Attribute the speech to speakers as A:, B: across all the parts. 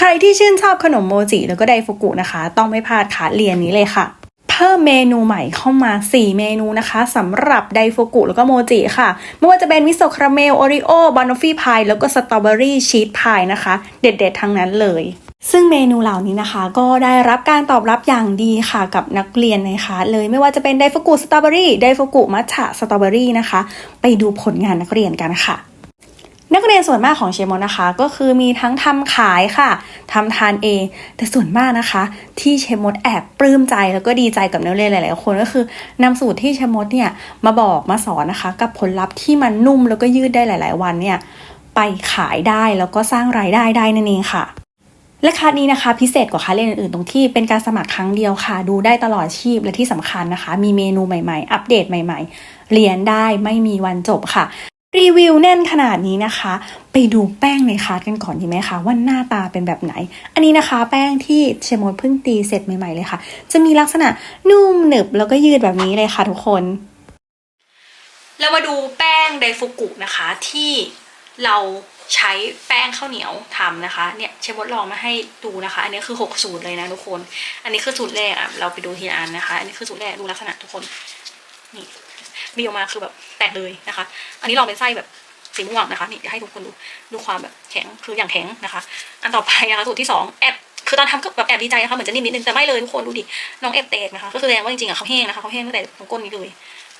A: ใครที่ชื่นชอบขนมโมจิแล้วก็ไดฟุกุนะคะ ต้องไม่พลาดค่ะเรียนนี้เลยค่ะเพิ่มเมนูใหม่เข้ามา 4 เมนูนะคะสำหรับไดฟุกุแล้วก็โมจิค่ะไม่ว่าจะเป็นมิโซคาราเมล โอริโอบานอฟฟี่พายแล้วก็สตรอเบอรี่ชีสพายนะคะ เด็ดๆ ทั้งนั้นเลย ซึ่งเมนูเหล่านี้นะคะ ก็ได้รับการตอบรับอย่างดีค่ะกับนักเรียนนะคะเลยไม่ว่าจะเป็นไดฟุกุสตรอเบอรี่ไดฟุกุมัทฉะสตรอเบอรี่นะคะ ไปดูผลงานนักเรียนกันค่ะ นักเรียนส่วนมากของเชมอนนะคะ ก็คือมีทั้งทำขายค่ะทำทานเอง แต่ส่วนมากนะคะ ที่เชมอนแอบปลื้มใจแล้วก็ดีใจกับนักเรียนหลาย ๆ คนก็คือนำสูตรที่เชมอนเนี่ยมาบอกมาสอนนะคะ กับผลลัพธ์ที่มันนุ่มแล้วก็ยืดได้หลาย ๆ วันเนี่ยไปขายได้แล้วก็สร้างรายได้ได้นั่นเองค่ะและคาสนี้นะคะ พิเศษกว่าคลาสเรียนอื่นๆ ตรงที่เป็นการสมัครครั้งเดียวค่ะ ดูได้ตลอดชีพและที่สำคัญนะคะ มีเมนูใหม่ๆ อัปเดตใหม่ ๆ เรียนได้ไม่มีวันจบค่ะ รีวิวแน่นขนาดนี้นะคะ ไปดูแป้งในคลาสกันก่อนดีไหมคะว่าหน้าตาเป็นแบบไหน อันนี้นะคะ แป้งที่เชมอนเพิ่งตีเสร็จใหม่ๆเลยค่ะ จะมีลักษณะนุ่มหนึบแล้วก็ยืดแบบนี้เลยค่ะทุกคน เรามาดูแป้งไดฟุกุนะคะที่เราใช้แป้งข้าวเหนียวทำนะคะ เนี่ยเชฟบดลองมาให้ดูนะคะ อันนี้คือหกสูตรเลยนะทุกคน อันนี้คือสูตรแรกอะเราไปดูทีละอันนะคะ อันนี้คือสูตรแรกดูลักษณะทุกคนนี่ บีออกมาคือแบบแตกเลยนะคะ อันนี้ลองเป็นไส้แบบสีม่วงนะคะนี่จะให้ทุกคนดูดูความแบบแข็งคืออย่างแข็งนะคะ อันต่อไปนะคะสูตรที่สองแอบคือตอนทำก็แบบแอบดีใจนะคะเหมือนจะนิ่มนิดนึงแต่ไม่เลยทุกคนดูดิน้องแอบแตกนะคะก็คือแสดงว่าจริงๆอะเขาแห้งนะคะเขาแห้งตั้งแต่ตรงก้นนี้เลย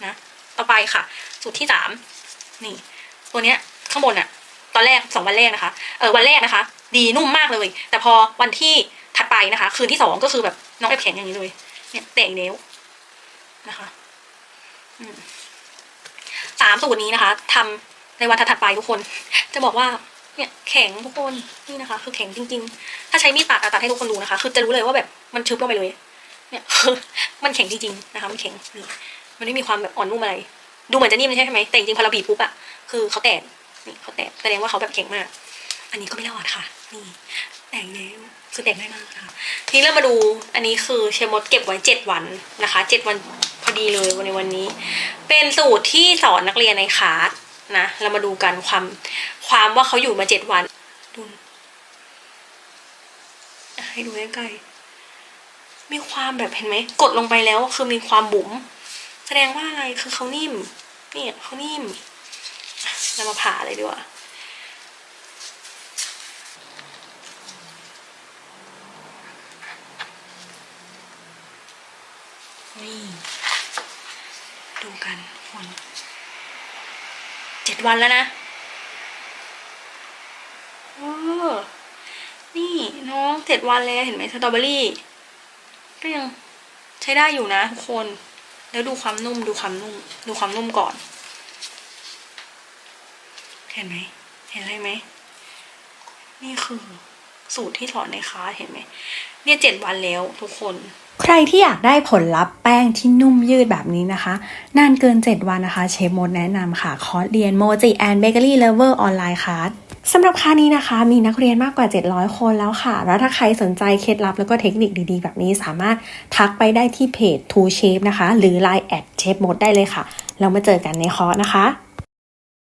A: นะต่อไปค่ะ สูตรที่สามนี่ ตัวเนี้ยข้างบนอะ ตอนแรกสองวันแรกนะคะเออวันแรกนะคะ ดีนุ่มมากเลย แต่พอวันที่ถัดไปนะคะ คืนที่สองก็คือแบบน้องแอบแข็งอย่างนี้เลยเนี่ยแตกเนิ้วนะคะ สามสูตรนี้นะคะทำในวันถัดไปทุกคน จะบอกว่าเนี่ยแข็งทุกคนนี่นะคะ คือแข็งจริง ๆ ถ้าใช้มีดตัดอะตัดให้ทุกคนดูนะคะ คือจะรู้เลยว่าแบบมันชึบลงไปเลย เนี่ยคือมันแข็งจริงๆนะคะ มันแข็งนี่มันไม่มีความแบบอ่อนนุ่มอะไร ดูเหมือนจะนิ่มใช่ไหมแต่จริงๆพอเราบีบปุ๊บอะคือเขาแตกนี่เขาแตกแสดงว่าเขาแบบแข็งมาก อันนี้ก็ไม่รอดค่ะ นี่แตกแล้วคือแตกง่ายมากนะคะทีนี้เรามาดูอันนี้คือเชมดเก็บไว้เจ็ดวันนะคะเจ็ดวัน อดีเลยวันในวันนี้ เป็นสูตรที่สอนนักเรียนในคลาสนะ เรามาดูกันความความว่าเขาอยู่มาเจ็ดวันดูให้ดูใกล้ๆมีความแบบเห็นไหมกดลงไปแล้วคือมีความบุ๋มแสดงว่าอะไรคือเขานิ่มเนี่ยเขานิ่มเรามาผ่าเลยดีกว่านี่ ดูกันคนเจ็ดวันแล้วนะเออนี่น้องเจ็ดวันแล้วเห็นไหมสตรอเบอรี่ก็ยังใช้ได้อยู่นะทุกคน แล้วดูความนุ่มดูความนุ่ม ดูความนุ่มก่อน เห็นไหมเห็นอะไรไหมนี่คือสูตรที่สอนในคลาสเห็นไหมเนี่ยเจ็ดวันแล้วทุกคน ใครที่อยากได้ผลลัพธ์แป้งที่นุ่มยืดแบบนี้นะคะ นานเกิน 7 วันนะคะ เชฟมดแนะนำค่ะ คอร์สเรียน Moji and Bakery Lover อร์ออนไลน์คลาสสำหรับคลานี้นะคะ มีนักเรียนมากกว่า 700 คนแล้วค่ะ แล้วถ้าใครสนใจเคล็ดลับแล้วก็เทคนิคดีๆ แบบนี้สามารถทักไปได้ที่เพจ t o Shape นะคะ หรือ Line แอดเชฟมดได้เลยค่ะ เรามาเจอกันในคอร์สนะคะ